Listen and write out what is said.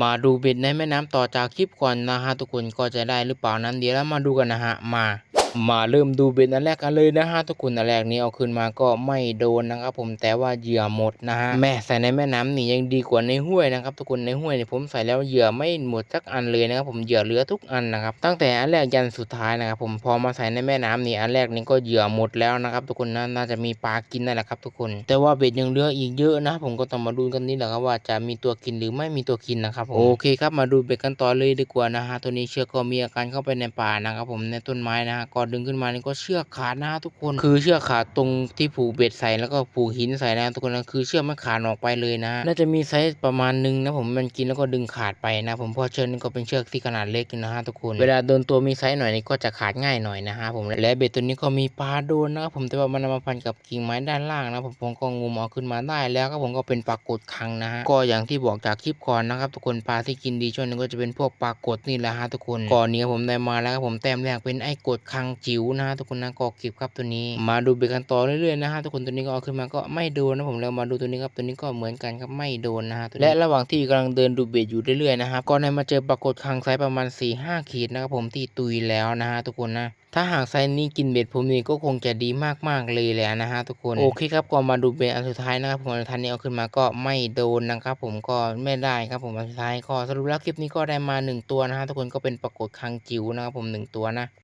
มาดูเบ็ดในแม่น้ำต่อจากคลิปก่อนนะฮะทุกคนก็จะได้หรือเปล่านั้นเดี๋ยวเรามาดูกันนะฮะมา มาเริ่มดูเบ็ดอันแรกกันเลยนะฮะทุกคนอันแรกนี้เอาขึ้นมาก็ไม่โดนนะครับผมแต่ว่าเหยื่อหมดนะฮะแม่ใส่ในแม่น้ำนี่ยังดีกว่าในห้วยนะครับทุกคนในห้วยเนี่ยผมใส่แล้วเหยื่อไม่หมดสักอันเลยนะครับผมเหยื่อเหลือทุกอันนะครับตั้งแต่อันแรกยันสุดท้ายนะครับผมพอมาใส่ในแม่น้ำนี่อันแรกนี้ก็เหยื่อหมดแล้วนะครับทุกคนนะน่าจะมีปลากินนั่นแหละครับทุกคน แต่ว่าเบ็ดยังเหลืออีกเยอะนะ ผมก็ต้องมาดูกันนี่แหละครับว่าจะมีตัวกินหรือไม่มีตัวกินนะครับผมโอเคครับมาดูเบ็ดกันต่อเลยดีกว่านะฮะตัวนี้เชือกก็มีอาการเข้าไปในป่านะครับผมในต้นไม้นะฮะก็ดึงขึ้นมานี่ก็เชือกขาดนะฮะทุกคน คือเชือกขาดตรงที่ผูกเบ็ดใส่แล้วก็ผูกหินใส่นะทุกคนนะคือเชือกมันขาดออกไปเลยนะน่าจะมีไซส์ประมาณหนึงนะผมมันกินแล้วก็ดึงขาดไปนะ ผมเพราะเชือกนี่ก็เป็นเชือกที่ขนาดเล็กนะฮะทุกคน เวลาโดนตัวมีไซส์หน่อยนี่ก็จะขาดง่ายหน่อยนะฮะผมและเบ็ดตัวนี้ก็มีปลาโดนนะครับผมแต่ว่ามันเอามาพันกับกิ่งไม้ด้านล่างนะผมผมก็งมเอาขึ้นมาได้แล้วก็ผมก็เป็นปลากดคังนะฮะก็อย่างที่บอกจากคลิปก่อนนะครับทุกคนปลาที่กินดีช่วงนึงก็จะเป็นพวกปลากดนี่แหละฮะทุกคนก่อนนี้ผมได้มาแล้วครับผมแต้มแรกเป็นไอ้กดคังจิ๋วนะฮะทุกคนนะก็เก็บครับตัวนี้ มาดูเบ็ดกันต่อเรื่อยๆนะฮะทุกคนตัวนี้ก็เอาขึ้นมาก็ไม่โดนนะผมแล้วมาดูตัวนี้ครับตัวนี้ก็เหมือนกันครับไม่โดนนะฮะและระหว่างที่กำลังเดินดูเบ็ดอยู่เรื่อยๆนะครับก็ได้มาเจอปรากฏคังไซส์ประมาณ4ี่ห้าขีดนะครับผมที่ตุยแล้วนะฮะทุกคนนะถ้าหากไซส์นี้กินเบ็ดผมนี่ก็คงจะดีมากๆเลยแหละนะฮะทุกคนโอเคครับก็มาดูเบ็ดอันสุดท้ายนะครับผมอันทันนี้เอาขึ้นมาก็ไม่โดนนะครับผมก็ไม่ได้ครับผมอันสุดท้ายก็สรุปแล้วคลิปนี้ก็ได้มาหนึ่งตัวนะฮะทุกคนก็เป็นปรากฏคังจิ๋วนะครับผมหนึ่งตัวนะ